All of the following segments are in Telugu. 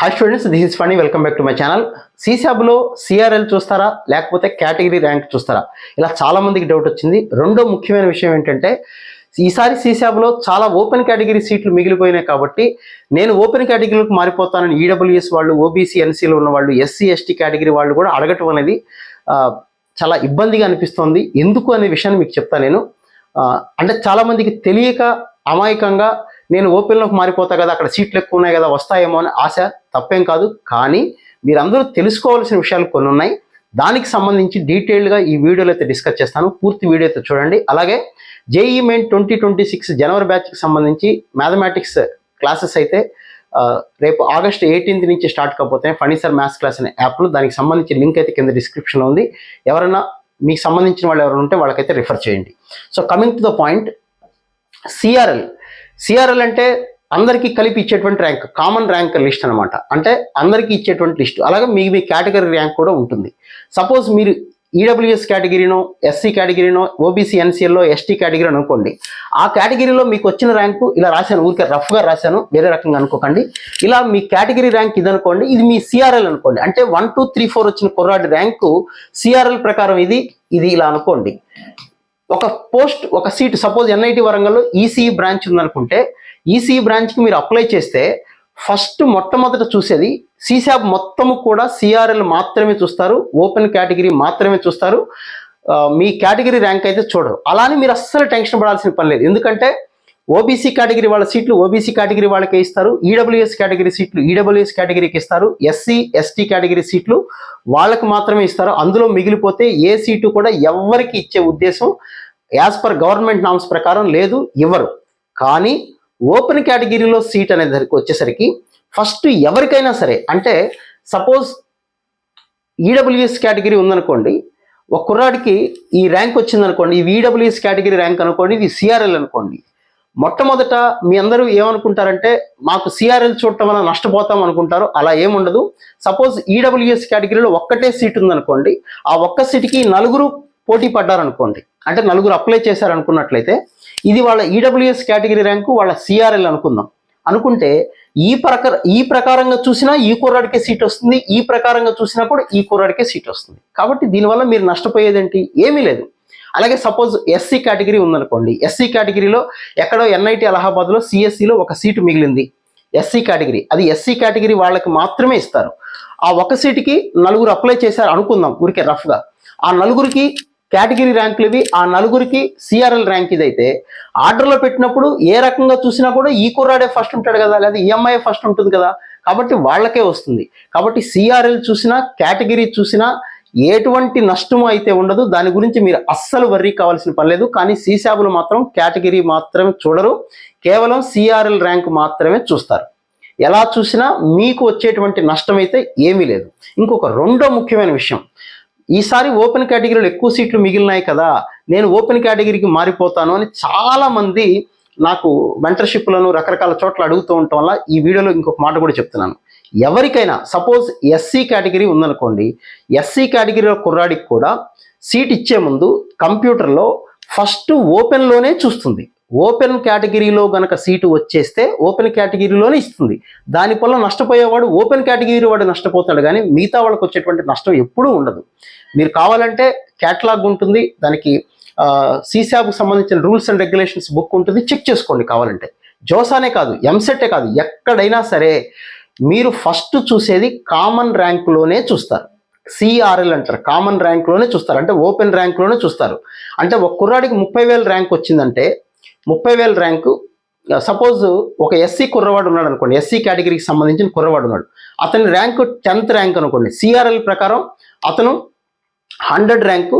Hi students this is Phani welcome back to my channel సీసాబ్లో CRL చూస్తారా? లేకపోతే కేటగిరీ ర్యాంక్ చూస్తారా? ఇలా చాలామందికి డౌట్ వచ్చింది. రెండో ముఖ్యమైన విషయం ఏంటంటే ఈసారి సీసాబ్లో చాలా ఓపెన్ కేటగిరీ సీట్లు మిగిలిపోయినాయి కాబట్టి నేను ఓపెన్ కేటగిరీలకు మారిపోతానని ఈడబ్ల్యూఎస్ వాళ్ళు ఓబీసీ ఎన్సీలో ఉన్న వాళ్ళు ఎస్సీ ఎస్టీ కేటగిరీ వాళ్ళు కూడా అడగటం అనేది చాలా ఇబ్బందిగా అనిపిస్తోంది. ఎందుకు అనే విషయాన్ని మీకు చెప్తా నేను. అంటే చాలామందికి తెలియక అమాయకంగా నేను ఓపెన్లోకి మారిపోతా కదా అక్కడ సీట్లు ఎక్కువ ఉన్నాయి కదా వస్తాయేమో అని ఆశ తప్పేం కాదు. కానీ మీరందరూ తెలుసుకోవాల్సిన విషయాలు కొన్ని ఉన్నాయి. దానికి సంబంధించి డీటెయిల్డ్గా ఈ వీడియోలో అయితే డిస్కస్ చేస్తాను. పూర్తి వీడియో అయితే చూడండి. అలాగే JE main twenty twenty six January బ్యాచ్కి సంబంధించి మ్యాథమెటిక్స్ క్లాసెస్ అయితే రేపు ఆగస్ట్ ఎయిటీన్త్ నుంచి స్టార్ట్ కాకపోతే ఫర్నిచర్ మ్యాథ్స్ క్లాస్ అనే యాప్లో దానికి సంబంధించి లింక్ అయితే కింద డిస్క్రిప్షన్లో ఉంది. ఎవరైనా మీకు సంబంధించిన వాళ్ళు ఎవరైనా ఉంటే వాళ్ళకైతే రిఫర్ చేయండి. So coming to the point CRL CRL అంటే అందరికీ కలిపి ఇచ్చేటువంటి ర్యాంక్ కామన్ ర్యాంక్ లిస్ట్ అనమాట అంటే అందరికీ ఇచ్చేటువంటి లిస్ట్ అలాగే మీ మీ కేటగిరీ ర్యాంక్ కూడా ఉంటుంది. సపోజ్ మీరు ఈడబ్ల్యూఎస్ కేటగిరీనో ఎస్సీ కేటగిరీనో ఓబీసీ ఎన్సీఎల్లో ఎస్టీ కేటగిరీ అనుకోండి. ఆ కేటగిరీలో మీకు వచ్చిన ర్యాంకు ఇలా రాశాను ఊరికే రఫ్గా రాశాను వేరే రకంగా అనుకోకండి. ఇలా మీ కేటగిరీ ర్యాంక్ ఇది అనుకోండి ఇది మీ సిఆర్ఎల్ అనుకోండి. అంటే వన్ టూ త్రీ ఫోర్ వచ్చిన కుర్రాడి ర్యాంకు సిఆర్ఎల్ ప్రకారం ఇది ఇది ఇలా అనుకోండి. ఒక పోస్ట్ ఒక సీట్ సపోజ్ ఎన్ఐటి వరంగల్లో ఈసీఈ బ్రాంచ్ ఉందనుకుంటే ఈసీఈ బ్రాంచ్కి మీరు అప్లై చేస్తే ఫస్ట్ మొట్టమొదట చూసేది సీసాబ్ మొత్తము కూడా సిఆర్ఎల్ మాత్రమే చూస్తారు ఓపెన్ కేటగిరీ మాత్రమే చూస్తారు మీ కేటగిరీ ర్యాంక్ అయితే చూడరు. అలానే మీరు అస్సలు టెన్షన్ పడాల్సిన పని లేదు. ఎందుకంటే ఓబీసీ కేటగిరీ వాళ్ళ సీట్లు ఓబీసీ కేటగిరీ వాళ్ళకే ఇస్తారు ఈడబ్ల్యూఎస్ కేటగిరీ సీట్లు ఈడబ్ల్యూఎస్ కేటగిరీకి ఇస్తారు ఎస్సీ ఎస్టీ కేటగిరీ సీట్లు వాళ్ళకు మాత్రమే ఇస్తారు. అందులో మిగిలిపోతే ఏ సీటు కూడా ఎవరికి ఇచ్చే ఉద్దేశం యాజ్ పర్ గవర్నమెంట్ నామ్స్ ప్రకారం లేదు ఇవ్వరు. కానీ ఓపెన్ కేటగిరీలో సీట్ అనేది వచ్చేసరికి ఫస్ట్ ఎవరికైనా సరే అంటే సపోజ్ ఈడబ్ల్యూఎస్ కేటగిరీ ఉందనుకోండి ఒక కుర్రాడికి ఈ ర్యాంక్ వచ్చిందనుకోండి ఈ ఈడబ్ల్యూఎస్ కేటగిరీ ర్యాంక్ అనుకోండి ఇది సిఆర్ఎల్ అనుకోండి. మొట్టమొదట మీ అందరూ ఏమనుకుంటారంటే మాకు సిఆర్ఎల్ చూడటం వల్ల నష్టపోతాం అనుకుంటారు అలా ఏముండదు సపోజ్ ఈడబ్ల్యూఎస్ కేటగిరీలో ఒక్కటే సీట్ ఉందనుకోండి ఆ ఒక్క సీట్కి నలుగురు పోటీ పడ్డారనుకోండి అంటే నలుగురు అప్లై చేశారు అనుకున్నట్లయితే ఇది వాళ్ళ ఈడబ్ల్యూఎస్ కేటగిరీ ర్యాంకు వాళ్ళ సిఆర్ఎల్ అనుకుందాం. అనుకుంటే ఈ ప్రకార ఈ ప్రకారంగా చూసినా ఈ కుర్రాడికే సీట్ వస్తుంది ఈ ప్రకారంగా చూసినా కూడా ఈ కుర్రాడికే సీట్ వస్తుంది. కాబట్టి దీనివల్ల మీరు నష్టపోయేదేంటి? ఏమీ లేదు. అలాగే సపోజ్ ఎస్సీ కేటగిరీ ఉందనుకోండి ఎస్సీ కేటగిరీలో ఎక్కడో ఎన్ఐటి అలహాబాద్లో సిఎస్సిలో ఒక సీటు మిగిలింది. ఎస్సీ కేటగిరీ అది ఎస్సీ కేటగిరీ వాళ్ళకి మాత్రమే ఇస్తారు. ఆ ఒక సీటుకి నలుగురు అప్లై చేశారు అనుకుందాం ఊరికే రఫ్గా ఆ నలుగురికి కేటగిరీ ర్యాంకులు ఇవి ఆ నలుగురికి సిఆర్ఎల్ ర్యాంక్ ఇదైతే. ఆర్డర్లో పెట్టినప్పుడు ఏ రకంగా చూసినా కూడా ఈ కుర్రాడే ఫస్ట్ ఉంటాడు కదా లేదా ఈఎంఐ ఫస్ట్ ఉంటుంది కదా కాబట్టి వాళ్ళకే వస్తుంది. కాబట్టి సిఆర్ఎల్ చూసినా కేటగిరీ చూసినా ఎటువంటి నష్టము అయితే ఉండదు. దాని గురించి మీరు అస్సలు వర్రీ కావాల్సిన పని లేదు. కానీ సీసాబులు మాత్రం కేటగిరీ మాత్రమే చూడరు. కేవలం సిఆర్ఎల్ ర్యాంక్ మాత్రమే చూస్తారు. ఎలా చూసినా మీకు వచ్చేటువంటి నష్టం అయితే ఏమీ లేదు. ఇంకొక రెండో ముఖ్యమైన విషయం. ఈసారి ఓపెన్ కేటగిరీలో ఎక్కువ సీట్లు మిగిలినాయి కదా నేను ఓపెన్ కేటగిరీకి మారిపోతాను అని చాలా మంది నాకు మెంటర్షిప్లను రకరకాల చోట్ల అడుగుతూ ఉండటం వల్ల ఈ వీడియోలో ఇంకొక మాట కూడా చెప్తున్నాను. ఎవరికైనా సపోజ్ ఎస్సీ కేటగిరీ ఉందనుకోండి ఎస్సీ కేటగిరీలో కుర్రాడికి కూడా సీట్ ఇచ్చే ముందు కంప్యూటర్లో ఫస్ట్ ఓపెన్లోనే చూస్తుంది. ఓపెన్ కేటగిరీలో గనక సీటు వచ్చేస్తే ఓపెన్ కేటగిరీలోనే ఇస్తుంది. దానివల్ల నష్టపోయేవాడు ఓపెన్ కేటగిరీ వాడు నష్టపోతాడు కానీ మిగతా వాళ్ళకి వచ్చేటువంటి నష్టం ఎప్పుడూ ఉండదు. మీరు కావాలంటే క్యాటలాగ్ ఉంటుంది దానికి సీసాబ్కి సంబంధించిన రూల్స్ అండ్ రెగ్యులేషన్స్ బుక్ ఉంటుంది చెక్ చేసుకోండి కావాలంటే. జోసానే కాదు ఎంసెట్టే కాదు ఎక్కడైనా సరే మీరు ఫస్ట్ చూసేది కామన్ ర్యాంకులోనే చూస్తారు. సిఆర్ఎల్ అంటారు కామన్ ర్యాంక్లోనే చూస్తారు. అంటే ఓపెన్ ర్యాంక్లోనే చూస్తారు. అంటే ఒక కుర్రాడికి ముప్పై వేల ర్యాంక్ వచ్చిందంటే ముప్పై వేల ర్యాంకు సపోజ్ ఒక ఎస్సీ కుర్రవాడు ఉన్నాడు అనుకోండి ఎస్సీ కేటగిరీకి సంబంధించిన కుర్రవాడు ఉన్నాడు. అతని ర్యాంకు టెన్త్ ర్యాంక్ అనుకోండి సిఆర్ఎల్ ప్రకారం అతను హండ్రెడ్ ర్యాంకు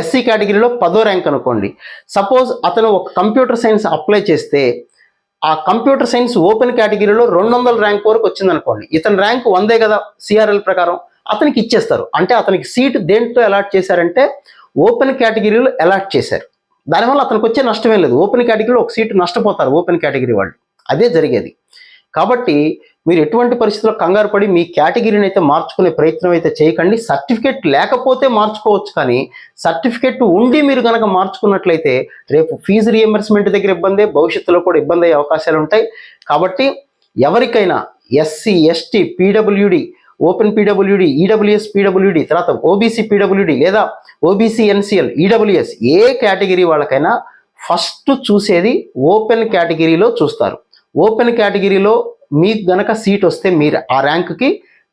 ఎస్సీ కేటగిరీలో పదో ర్యాంక్ అనుకోండి. సపోజ్ అతను ఒక కంప్యూటర్ సైన్స్ అప్లై చేస్తే ఆ కంప్యూటర్ సైన్స్ ఓపెన్ కేటగిరీలో రెండు వందల ర్యాంక్ వరకు వచ్చిందనుకోండి ఇతని ర్యాంక్ వందే కదా సిఆర్ఎల్ ప్రకారం అతనికి ఇచ్చేస్తారు. అంటే అతనికి సీట్ దేంట్లో అలాట్ చేశారంటే ఓపెన్ కేటగిరీలో అలాట్ చేశారు. దానివల్ల అతనికి వచ్చే నష్టమే లేదు. ఓపెన్ కేటగిరీలో ఒక సీటు నష్టపోతారు ఓపెన్ కేటగిరీ వాళ్ళు. అదే జరిగేది. కాబట్టి మీరు ఎటువంటి పరిస్థితుల్లో కంగారు పడి మీ కేటగిరీని అయితే మార్చుకునే ప్రయత్నం అయితే చేయకండి. సర్టిఫికేట్ లేకపోతే మార్చుకోవచ్చు కానీ సర్టిఫికేట్ ఉండి మీరు కనుక మార్చుకున్నట్లయితే రేపు ఫీజు రియంబర్స్మెంట్ దగ్గర ఇబ్బందే భవిష్యత్తులో కూడా ఇబ్బంది అయ్యే అవకాశాలు ఉంటాయి. కాబట్టి ఎవరికైనా SC ST PWD open PWD EWS PWD తర్వాత ఓబీసీ పీడబ్ల్యూడి లేదా ఓబీసీ ఎన్సిఎల్ ఈడబ్ల్యూఎస్ ఏ కేటగిరీ వాళ్ళకైనా ఫస్ట్ చూసేది ఓపెన్ కేటగిరీలో చూస్తారు. ఓపెన్ కేటగిరీలో మీకు గనక సీట్ వస్తే మీరు ఆ ర్యాంక్కి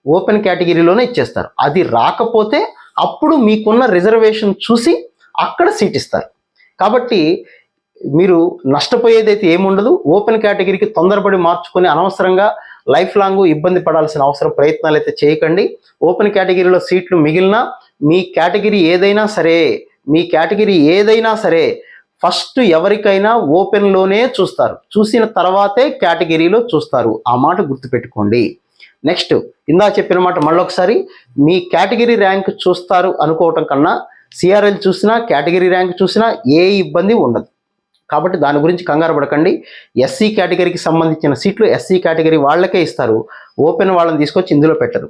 ఓపెన్ కేటగిరీలోనే ఇచ్చేస్తారు. అది రాకపోతే అప్పుడు మీకున్న రిజర్వేషన్ చూసి అక్కడ సీట్ ఇస్తారు. కాబట్టి మీరు నష్టపోయేదైతే ఏముండదు ఓపెన్ కేటగిరీకి తొందరపడి మార్చుకొని అనవసరంగా లైఫ్ లాంగ్ ఇబ్బంది పడాల్సిన అవసరం ప్రయత్నాలు అయితే చేయకండి. ఓపెన్ కేటగిరీలో సీట్లు మిగిలినా మీ కేటగిరీ ఏదైనా సరే మీ కేటగిరీ ఏదైనా సరే ఫస్ట్ ఎవరికైనా ఓపెన్లోనే చూస్తారు. చూసిన తర్వాతే కేటగిరీలో చూస్తారు. ఆ మాట గుర్తుపెట్టుకోండి. నెక్స్ట్ ఇందా చెప్పిన మాట మళ్ళొకసారి మీ కేటగిరీ ర్యాంక్ చూస్తారు అనుకోవటం కన్నా సిఆర్ఎల్ చూసినా కేటగిరీ ర్యాంక్ చూసినా ఏ ఇబ్బంది ఉండదు. కాబట్టి దాని గురించి కంగారు పడకండి. ఎస్సీ కేటగిరీకి సంబంధించిన సీట్లు ఎస్సీ కేటగిరీ వాళ్ళకే ఇస్తారు. ఓపెన్ వాళ్ళని తీసుకొచ్చి ఇందులో పెట్టరు.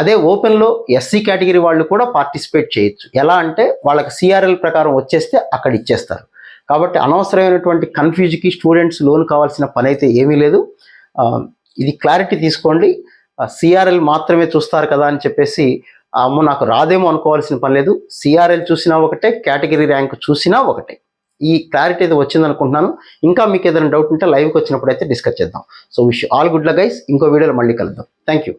అదే ఓపెన్లో ఎస్సీ కేటగిరీ వాళ్ళు కూడా పార్టిసిపేట్ చేయొచ్చు. ఎలా అంటే వాళ్ళకి సిఆర్ఎల్ ప్రకారం వచ్చేస్తే అక్కడ ఇచ్చేస్తారు. కాబట్టి అనవసరమైనటువంటి కన్ఫ్యూజ్కి స్టూడెంట్స్ లోన్ కావాల్సిన పని అయితే ఏమీ లేదు. ఇది క్లారిటీ తీసుకోండి. సిఆర్ఎల్ మాత్రమే చూస్తారు కదా అని చెప్పేసి అమ్మ నాకు రాదేమో అనుకోవాల్సిన పని లేదు. సిఆర్ఎల్ చూసినా ఒకటే కేటగిరీ ర్యాంక్ చూసినా ఒకటే. ఈ క్లారిటీ అయితే వచ్చింది అనుకుంటున్నాను ఇంకా మీకు ఏదైనా డౌట్ ఉంటే లైవ్కి వచ్చినప్పుడు అయితే డిస్కస్ చేద్దాం. So wish all good guys ఇంకో వీడియోలో మళ్ళీ కలుద్దాం. Thank you